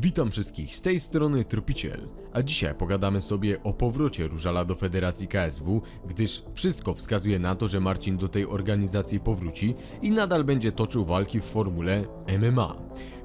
Witam wszystkich, z tej strony Tropiciel, a dzisiaj pogadamy sobie o powrocie Różala do Federacji KSW, gdyż wszystko wskazuje na to, że Marcin do tej organizacji powróci i nadal będzie toczył walki w formule MMA.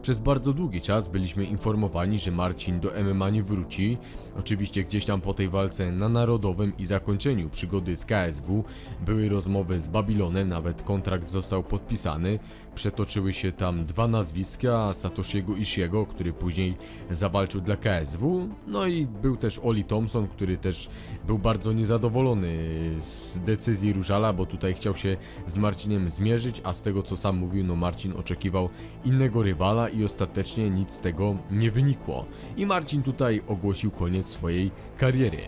Przez bardzo długi czas byliśmy informowani, że Marcin do MMA nie wróci. Oczywiście gdzieś tam po tej walce na Narodowym i zakończeniu przygody z KSW były rozmowy z Babilonem, nawet kontrakt został podpisany. Przetoczyły się tam dwa nazwiska, Satoshiego Ishiego, który później zawalczył dla KSW, no i był też Oli Thompson, który też był bardzo niezadowolony z decyzji Różala, bo tutaj chciał się z Marcinem zmierzyć, a z tego co sam mówił, no Marcin oczekiwał innego rywala i ostatecznie nic z tego nie wynikło. I Marcin tutaj ogłosił koniec swojej kariery.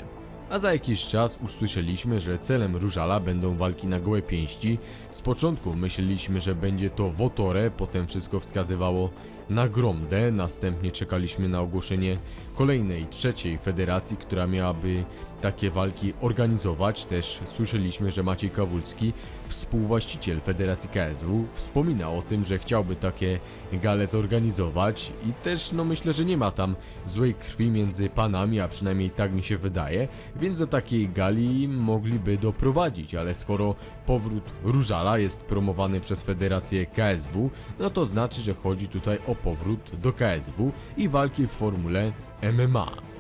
A za jakiś czas usłyszeliśmy, że celem Różala będą walki na gołe pięści. Z początku myśleliśmy, że będzie to Wotore, potem wszystko wskazywało na Gromdę, następnie czekaliśmy na ogłoszenie kolejnej, trzeciej federacji, która miałaby takie walki organizować. Też słyszeliśmy, że Maciej Kawulski, współwłaściciel Federacji KSW, wspomina o tym, że chciałby takie gale zorganizować i też no myślę, że nie ma tam złej krwi między panami, a przynajmniej tak mi się wydaje, więc do takiej gali mogliby doprowadzić, ale skoro powrót Różala jest promowany przez Federację KSW, no to znaczy, że chodzi tutaj o powrót do KSW i walki w formule MMA.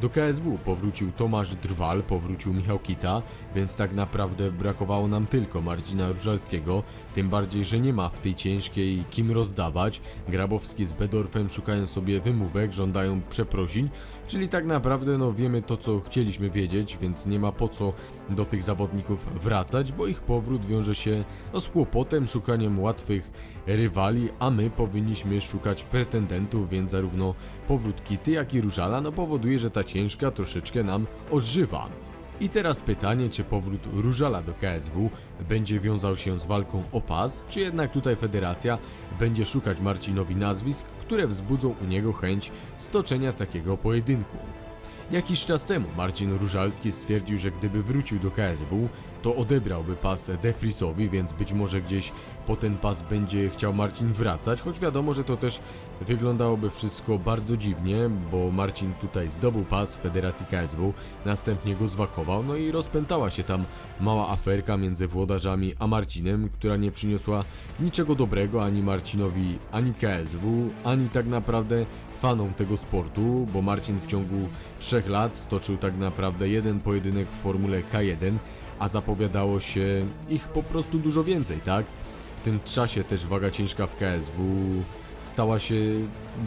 Do KSW powrócił Tomasz Drwal, powrócił Michał Kita, więc tak naprawdę brakowało nam tylko Marcina Różalskiego, tym bardziej, że nie ma w tej ciężkiej kim rozdawać. Grabowski z Bedorfem szukają sobie wymówek, żądają przeprosin, czyli tak naprawdę no wiemy to co chcieliśmy wiedzieć, więc nie ma po co do tych zawodników wracać, bo ich powrót wiąże się no, z kłopotem, szukaniem łatwych rywali, a my powinniśmy szukać pretendentów, więc zarówno powrót Kity, jak i Różala no powoduje, że ta ciężka troszeczkę nam odżywa. I teraz pytanie, czy powrót Różala do KSW będzie wiązał się z walką o pas, czy jednak tutaj federacja będzie szukać Marcinowi nazwisk, które wzbudzą u niego chęć stoczenia takiego pojedynku. Jakiś czas temu Marcin Różalski stwierdził, że gdyby wrócił do KSW, to odebrałby pas Defrisowi, więc być może gdzieś po ten pas będzie chciał Marcin wracać, choć wiadomo, że to też wyglądałoby wszystko bardzo dziwnie, bo Marcin tutaj zdobył pas Federacji KSW, następnie go zwakował, no i rozpętała się tam mała aferka między włodarzami a Marcinem, która nie przyniosła niczego dobrego ani Marcinowi, ani KSW, ani tak naprawdę fanom tego sportu, bo Marcin w ciągu trzech lat stoczył tak naprawdę jeden pojedynek w Formule K1, a zapowiadało się ich po prostu dużo więcej, tak? W tym czasie też waga ciężka w KSW stała się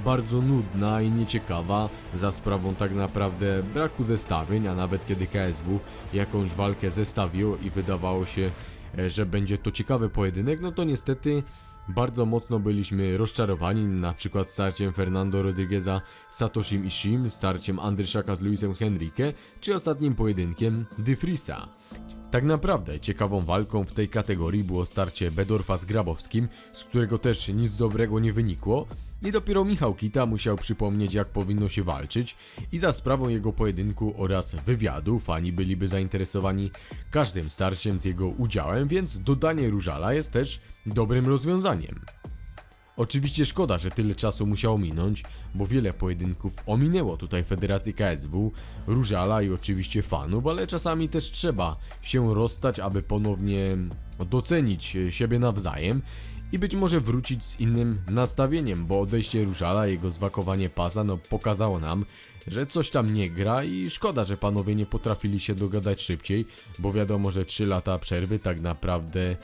bardzo nudna i nieciekawa za sprawą tak naprawdę braku zestawień, a nawet kiedy KSW jakąś walkę zestawiło i wydawało się, e, że będzie to ciekawy pojedynek, no to niestety bardzo mocno byliśmy rozczarowani, na przykład starciem Fernando Rodrigueza z Satoshim Ishim, starciem Andryszaka z Luisem Henrique, czy ostatnim pojedynkiem Dyfrisa. Tak naprawdę ciekawą walką w tej kategorii było starcie Bedorfa z Grabowskim, z którego też nic dobrego nie wynikło i dopiero Michał Kita musiał przypomnieć jak powinno się walczyć i za sprawą jego pojedynku oraz wywiadu fani byliby zainteresowani każdym starciem z jego udziałem, więc dodanie Różala jest też dobrym rozwiązaniem. Oczywiście szkoda, że tyle czasu musiało minąć, bo wiele pojedynków ominęło tutaj Federacji KSW, Różala i oczywiście fanów, ale czasami też trzeba się rozstać, aby ponownie docenić siebie nawzajem i być może wrócić z innym nastawieniem, bo odejście Różala, jego zwakowanie pasa, no pokazało nam, że coś tam nie gra i szkoda, że panowie nie potrafili się dogadać szybciej, bo wiadomo, że 3 lata przerwy tak naprawdę e,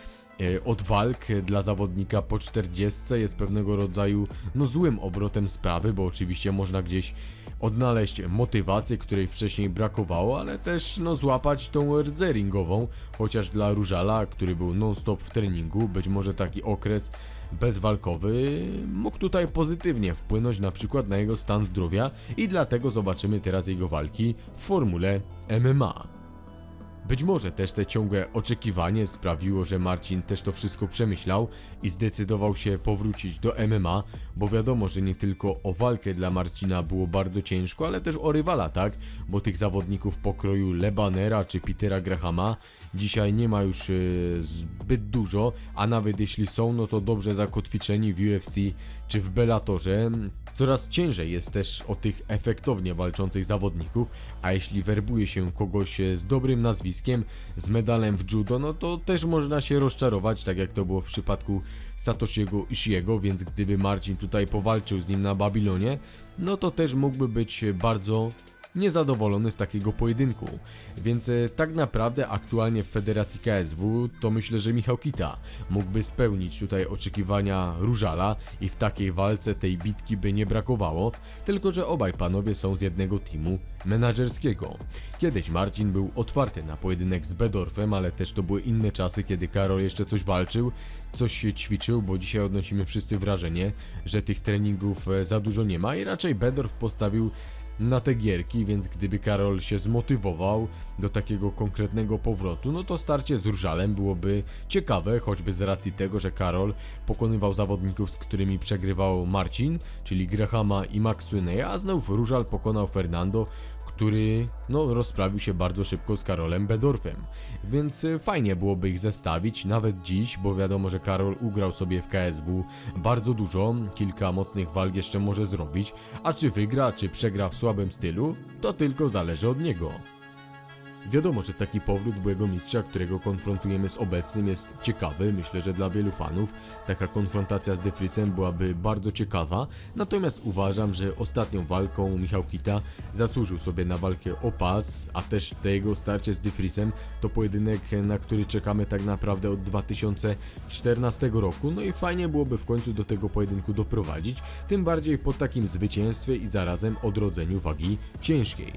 od walk dla zawodnika po 40 jest pewnego rodzaju no złym obrotem sprawy, bo oczywiście można gdzieś odnaleźć motywację, której wcześniej brakowało, ale też no złapać tą rdzę ringową, chociaż dla Różala, który był non-stop w treningu, być może taki okres bezwalkowy mógł tutaj pozytywnie wpłynąć na przykład na jego stan zdrowia i dlatego zobaczymy teraz jego walki w formule MMA. Być może też te ciągłe oczekiwanie sprawiło, że Marcin też to wszystko przemyślał i zdecydował się powrócić do MMA, bo wiadomo, że nie tylko o walkę dla Marcina było bardzo ciężko, ale też o rywala, tak? Bo tych zawodników pokroju Lebanera czy Petera Grahama dzisiaj nie ma już e, zbyt dużo, a nawet jeśli są, no to dobrze zakotwiczeni w UFC czy w Bellatorze. Coraz ciężej jest też o tych efektownie walczących zawodników, a jeśli werbuje się kogoś z dobrym nazwiskiem, z medalem w judo, no to też można się rozczarować, tak jak to było w przypadku Satoshiego Ishiego, więc gdyby Marcin tutaj powalczył z nim na Babilonie, no to też mógłby być bardzo niezadowolony z takiego pojedynku. Więc e, tak naprawdę aktualnie w Federacji KSW to myślę, że Michał Kita mógłby spełnić tutaj oczekiwania Różala i w takiej walce tej bitki by nie brakowało, tylko że obaj panowie są z jednego teamu menadżerskiego. Kiedyś Marcin był otwarty na pojedynek z Bedorfem, ale też to były inne czasy, kiedy Karol jeszcze coś walczył, coś się ćwiczył, bo dzisiaj odnosimy wszyscy wrażenie, że tych treningów e, za dużo nie ma i raczej Bedorf postawił na te gierki, więc gdyby Karol się zmotywował do takiego konkretnego powrotu, no to starcie z Różalem byłoby ciekawe, choćby z racji tego, że Karol pokonywał zawodników, z którymi przegrywał Marcin, czyli Grahama i Max Swineya, a znów Różal pokonał Fernando, który no, rozprawił się bardzo szybko z Karolem Bedorfem. Więc y, fajnie byłoby ich zestawić, nawet dziś, bo wiadomo, że Karol ugrał sobie w KSW bardzo dużo, kilka mocnych walk jeszcze może zrobić, a czy wygra, czy przegra w słabym stylu, to tylko zależy od niego. Wiadomo, że taki powrót byłego mistrza, którego konfrontujemy z obecnym jest ciekawy, myślę, że dla wielu fanów taka konfrontacja z Defrisem byłaby bardzo ciekawa, natomiast uważam, że ostatnią walką Michał Kita zasłużył sobie na walkę o pas, a też to jego starcie z Defrisem to pojedynek, na który czekamy tak naprawdę od 2014 roku, no i fajnie byłoby w końcu do tego pojedynku doprowadzić, tym bardziej po takim zwycięstwie i zarazem odrodzeniu wagi ciężkiej.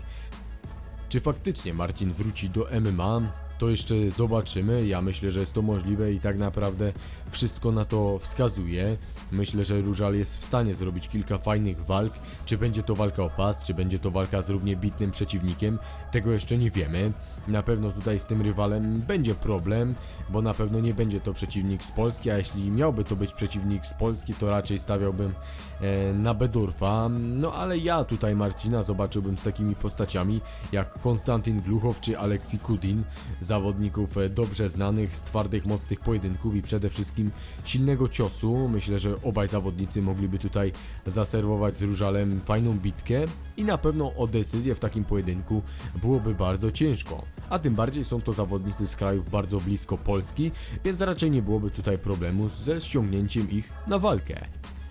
Czy faktycznie Marcin wróci do MMA? To jeszcze zobaczymy. Ja myślę, że jest to możliwe i tak naprawdę wszystko na to wskazuje. Myślę, że Różal jest w stanie zrobić kilka fajnych walk. Czy będzie to walka o pas, czy będzie to walka z równie bitnym przeciwnikiem, tego jeszcze nie wiemy. Na pewno tutaj z tym rywalem będzie problem, bo na pewno nie będzie to przeciwnik z Polski, a jeśli miałby to być przeciwnik z Polski, to raczej stawiałbym e, na Bedurfa. No ale ja tutaj Marcina zobaczyłbym z takimi postaciami jak Konstantin Gluchow czy Aleksi Kudin, zawodników e, dobrze znanych, z twardych, mocnych pojedynków i przede wszystkim silnego ciosu. Myślę, że obaj zawodnicy mogliby tutaj zaserwować z Różalem fajną bitkę i na pewno o decyzję w takim pojedynku byłoby bardzo ciężko. A tym bardziej są to zawodnicy z krajów bardzo blisko Polski, więc raczej nie byłoby tutaj problemu ze ściągnięciem ich na walkę.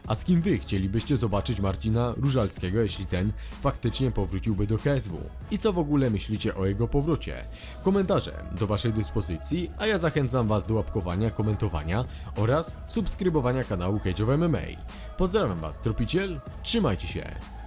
A z kim wy chcielibyście zobaczyć Marcina Różalskiego, jeśli ten faktycznie powróciłby do KSW? I co w ogóle myślicie o jego powrocie? Komentarze do waszej dyspozycji, a ja zachęcam was do łapkowania, komentowania oraz subskrybowania kanału Cage of MMA. Pozdrawiam was, Tropiciel, trzymajcie się!